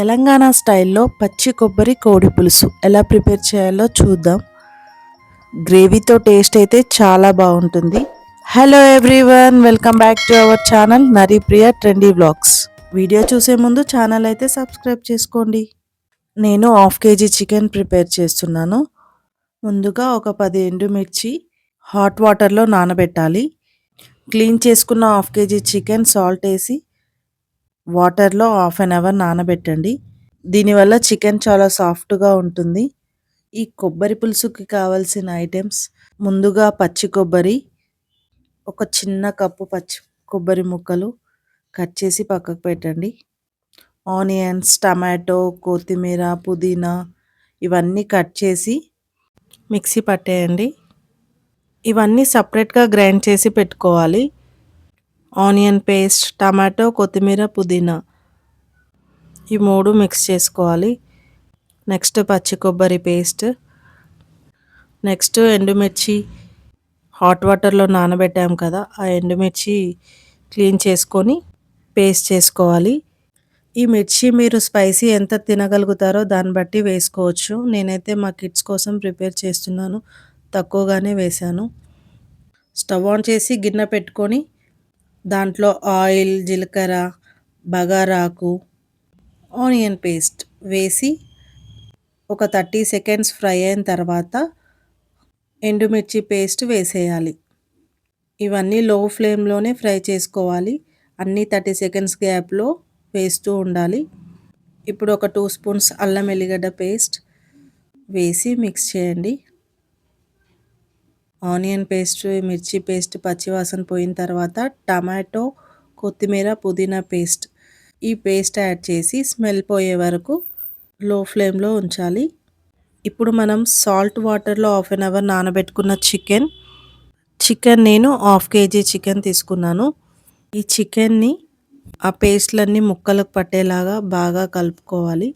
తెలంగాణ స్టైల్లో పచ్చి కొబ్బరి కోడి పులుసు ఎలా ప్రిపేర్ చేయాలో చూద్దాం. గ్రేవీతో టేస్ట్ అయితే చాలా బాగుంటుంది. Hello everyone welcome back to our channel Naripriya trendy vlogs video చూసే ముందు ఛానల్ అయితే సబ్స్క్రైబ్ చేసుకోండి. నేను హాఫ్ కేజీ చికెన్ ప్రిపేర్ చేస్తున్నాను. ముందుగా ఒక పది ఎండుమిర్చి హాట్ వాటర్లో నానబెట్టాలి. క్లీన్ చేసుకున్న హాఫ్ కేజీ చికెన్ సాల్ట్ వేసి వాటర్లో హాఫ్ అన్ అవర్ నానబెట్టండి. దీనివల్ల చికెన్ చాలా సాఫ్ట్గా ఉంటుంది. ఈ కొబ్బరి పులుసుకి కావాల్సిన ఐటమ్స్ ముందుగా పచ్చి కొబ్బరి ఒక చిన్న కప్పు పచ్చి కొబ్బరి ముక్కలు కట్ చేసి పక్కకు పెట్టండి. ఆనియన్స్ టమాటో కొత్తిమీర పుదీనా ఇవన్నీ కట్ చేసి మిక్సీ పట్టేయండి. ఇవన్నీ సపరేట్గా గ్రైండ్ చేసి పెట్టుకోవాలి. ఆనియన్ పేస్ట్ టమాటో కొత్తిమీర పుదీనా ఈ మూడు మిక్స్ చేసుకోవాలి. నెక్స్ట్ పచ్చి కొబ్బరి పేస్ట్. నెక్స్ట్ ఎండుమిర్చి. హాట్ వాటర్లో నానబెట్టాం కదా ఆ ఎండుమిర్చి క్లీన్ చేసుకొని పేస్ట్ చేసుకోవాలి. ఈ మిర్చి మీరు స్పైసీ ఎంత తినగలుగుతారో దాన్ని బట్టి వేసుకోవచ్చు. నేనైతే మా కిడ్స్ కోసం ప్రిపేర్ చేస్తున్నాను తక్కువగానే వేశాను. స్టవ్ ఆన్ చేసి గిన్నె పెట్టుకొని దాంట్లో ఆయిల్ జీలకర్ర బగారాకు ఆనియన్ పేస్ట్ వేసి ఒక థర్టీ సెకండ్స్ ఫ్రై అయిన తర్వాత ఎండుమిర్చి పేస్ట్ వేసేయాలి. ఇవన్నీ లో ఫ్లేమ్లోనే ఫ్రై చేసుకోవాలి. అన్నీ థర్టీ సెకండ్స్ గ్యాప్లో వేస్తూ ఉండాలి. ఇప్పుడు ఒక టూ స్పూన్స్ అల్లం ఎల్లిగడ్డ పేస్ట్ వేసి మిక్స్ చేయండి. ఆనియన్ పేస్ట్ మిర్చి పేస్ట్ పచ్చివాసన పోయిన తర్వాత టమాటో కొత్తిమీర పుదీనా పేస్ట్. ఈ పేస్ట్ యాడ్ చేసి స్మెల్ పోయే వరకు లో ఫ్లేమ్లో ఉంచాలి. ఇప్పుడు మనం సాల్ట్ వాటర్లో హాఫ్ అన్ అవర్ నానబెట్టుకున్న చికెన్. చికెన్ నేను హాఫ్ కేజీ చికెన్ తీసుకున్నాను. ఈ చికెన్ని ఆ పేస్ట్లన్నీ ముక్కలకు పట్టేలాగా బాగా కలుపుకోవాలి.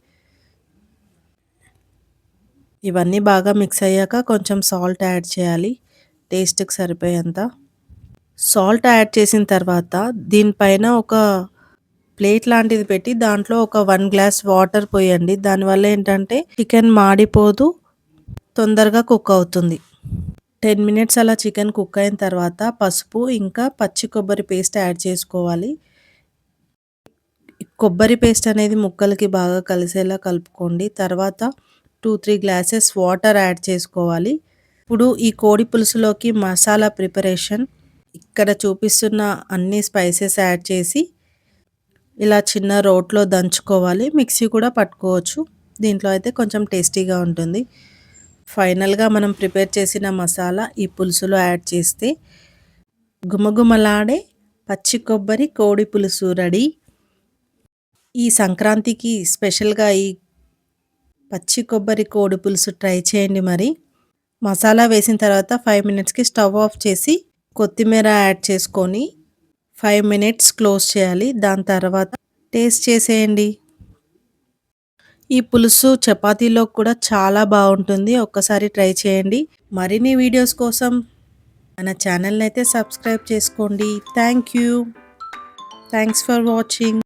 ఇవన్నీ బాగా మిక్స్ అయ్యాక కొంచెం సాల్ట్ యాడ్ చేయాలి. టేస్ట్కి సరిపోయేంత. సాల్ట్ యాడ్ చేసిన తర్వాత దీనిపైన ఒక ప్లేట్ లాంటిది పెట్టి దాంట్లో ఒక వన్ గ్లాస్ వాటర్ పోయండి. దానివల్ల ఏంటంటే చికెన్ మాడిపోదు తొందరగా కుక్ అవుతుంది. టెన్ మినిట్స్ అలా చికెన్ కుక్ అయిన తర్వాత పసుపు ఇంకా పచ్చి కొబ్బరి పేస్ట్ యాడ్ చేసుకోవాలి. కొబ్బరి పేస్ట్ అనేది ముక్కలకి బాగా కలిసేలా కలుపుకోండి. తర్వాత two three glasses water add చేసుకోవాలి. ఇప్పుడు ఈ కోడి పులుసులోకి మసాలా ప్రిపరేషన్. ఇక్కడ చూపిస్తున్న అన్ని స్పైసెస్ యాడ్ చేసి ఇలా చిన్న రోట్లో దంచుకోవాలి. మిక్సీ కూడా పట్టుకోవచ్చు. దీంట్లో అయితే కొంచెం టేస్టీగా ఉంటుంది. ఫైనల్గా మనం ప్రిపేర్ చేసిన మసాలా ఈ పులుసులో యాడ్ చేస్తే గుమగుమలాడే పచ్చి కొబ్బరి కోడి పులుసు రెడీ. ఈ సంక్రాంతికి స్పెషల్గా ఈ పచ్చి కొబ్బరి కోడి పులుసు ట్రై చేయండి మరి. మసాలా వేసిన తర్వాత ఫైవ్ మినిట్స్కి స్టవ్ ఆఫ్ చేసి కొత్తిమీర యాడ్ చేసుకొని ఫైవ్ మినిట్స్ క్లోజ్ చేయాలి. దాని తర్వాత టేస్ట్ చేసేయండి. ఈ పులుసు చపాతీలో కూడా చాలా బాగుంటుంది. ఒక్కసారి ట్రై చేయండి. మరిన్ని వీడియోస్ కోసం మన ఛానల్ని అయితే సబ్స్క్రైబ్ చేసుకోండి. Thank you thanks for watching